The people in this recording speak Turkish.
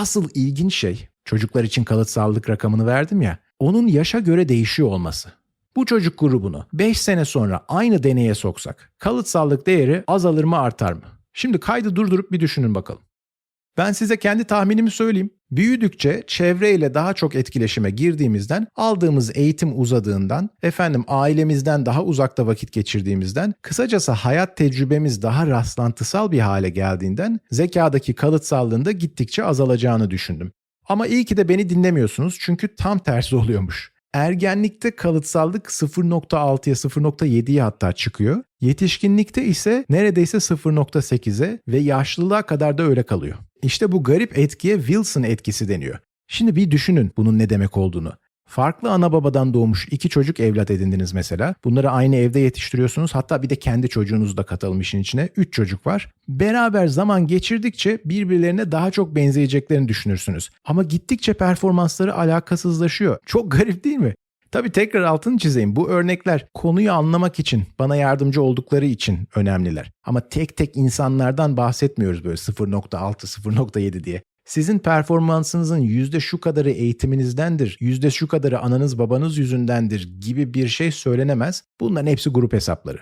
Asıl ilginç şey, çocuklar için kalıtsallık rakamını verdim ya, onun yaşa göre değişiyor olması. Bu çocuk grubunu 5 sene sonra aynı deneye soksak, kalıtsallık değeri azalır mı artar mı? Şimdi kaydı durdurup bir düşünün bakalım. Ben size kendi tahminimi söyleyeyim. Büyüdükçe çevreyle daha çok etkileşime girdiğimizden, aldığımız eğitim uzadığından, efendim ailemizden daha uzakta vakit geçirdiğimizden, kısacası hayat tecrübemiz daha rastlantısal bir hale geldiğinden zekadaki kalıtsallığın da gittikçe azalacağını düşündüm. Ama iyi ki de beni dinlemiyorsunuz çünkü tam tersi oluyormuş. Ergenlikte kalıtsallık 0.6'ya 0.7'ye hatta çıkıyor. Yetişkinlikte ise neredeyse 0.8'e ve yaşlılığa kadar da öyle kalıyor. İşte bu garip etkiye Wilson etkisi deniyor. Şimdi bir düşünün bunun ne demek olduğunu. Farklı ana babadan doğmuş iki çocuk evlat edindiniz mesela. Bunları aynı evde yetiştiriyorsunuz. Hatta bir de kendi çocuğunuzu da katalım içine. Üç çocuk var. Beraber zaman geçirdikçe birbirlerine daha çok benzeyeceklerini düşünürsünüz. Ama gittikçe performansları alakasızlaşıyor. Çok garip değil mi? Tabii tekrar altını çizeyim. Bu örnekler konuyu anlamak için, bana yardımcı oldukları için önemliler. Ama tek tek insanlardan bahsetmiyoruz böyle 0.6, 0.7 diye. Sizin performansınızın yüzde şu kadarı eğitiminizdendir, yüzde şu kadarı ananız babanız yüzündendir gibi bir şey söylenemez. Bunların hepsi grup hesapları.